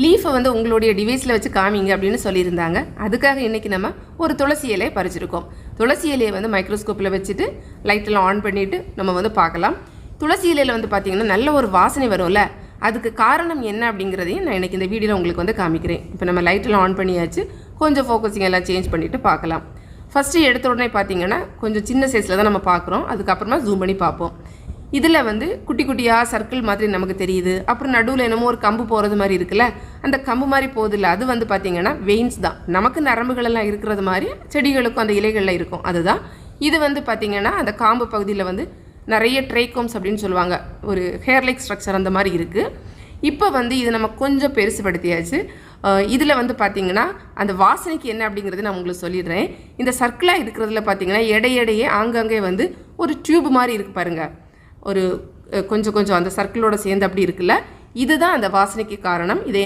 லீஃபை வந்து உங்களுடைய டிவைஸில் வச்சு காமிங்க அப்படின்னு சொல்லியிருந்தாங்க. அதுக்காக இன்றைக்கி நம்ம ஒரு துளசி இலையை பறிச்சிருக்கோம். துளசி இலையை வந்து மைக்ரோஸ்கோப்பில் வச்சுட்டு லைட்டெல்லாம் ஆன் பண்ணிவிட்டு நம்ம வந்து பார்க்கலாம். துளசி இலையில் வந்து பார்த்திங்கன்னா நல்ல ஒரு வாசனை வரும்ல? அதுக்கு காரணம் என்ன அப்படிங்கிறதையும் நான் இன்றைக்கி இந்த வீடியோவில் உங்களுக்கு வந்து காமிக்கிறேன். இப்போ நம்ம லைட்டெல்லாம் ஆன் பண்ணியாச்சு. கொஞ்சம் ஃபோக்கஸிங் எல்லாம் சேஞ்ச் பண்ணிவிட்டு பார்க்கலாம். ஃபஸ்ட்டு எடுத்த உடனே பார்த்திங்கன்னா கொஞ்சம் சின்ன சைஸில் தான் நம்ம பார்க்குறோம். அதுக்கப்புறமா ஜூம் பண்ணி பார்ப்போம். இதில் வந்து குட்டி குட்டியாக சர்க்கிள் மாதிரி நமக்கு தெரியுது. அப்புறம் நடுவில் என்னமோ ஒரு கம்பு போகிறது மாதிரி இருக்குல்ல? அந்த கம்பு மாதிரி போகுதில்ல அது வந்து பார்த்திங்கன்னா வெயின்ஸ் தான். நமக்கு நரம்புகளெல்லாம் இருக்கிறது மாதிரி செடிகளுக்கும் அந்த இலைகளில் இருக்கும். அதுதான். இது வந்து பார்த்திங்கன்னா அந்த காம்பு பகுதியில் வந்து நிறைய ட்ரைகோம்ஸ் அப்படின்னு சொல்லுவாங்க. ஒரு ஹேர் லைக் ஸ்ட்ரக்சர் அந்த மாதிரி இருக்குது இப்போ வந்து இது நம்ம கொஞ்சம் பெருசுபடுத்தியாச்சு. இதில் வந்து பார்த்திங்கன்னா அந்த வாசனைக்கு என்ன அப்படிங்கிறது நான் உங்களுக்கு சொல்லிடுறேன். இந்த சர்க்கிளாக இருக்கிறதுல பார்த்திங்கன்னா இடையிடையே ஆங்காங்கே வந்து ஒரு டியூப் மாதிரி இருக்குது பாருங்கள் ஒரு கொஞ்சம் கொஞ்சம் அந்த சர்க்கிளோட சேர்ந்து அப்படி இருக்குல்ல? இதுதான் அந்த வாசனைக்கு காரணம். இதை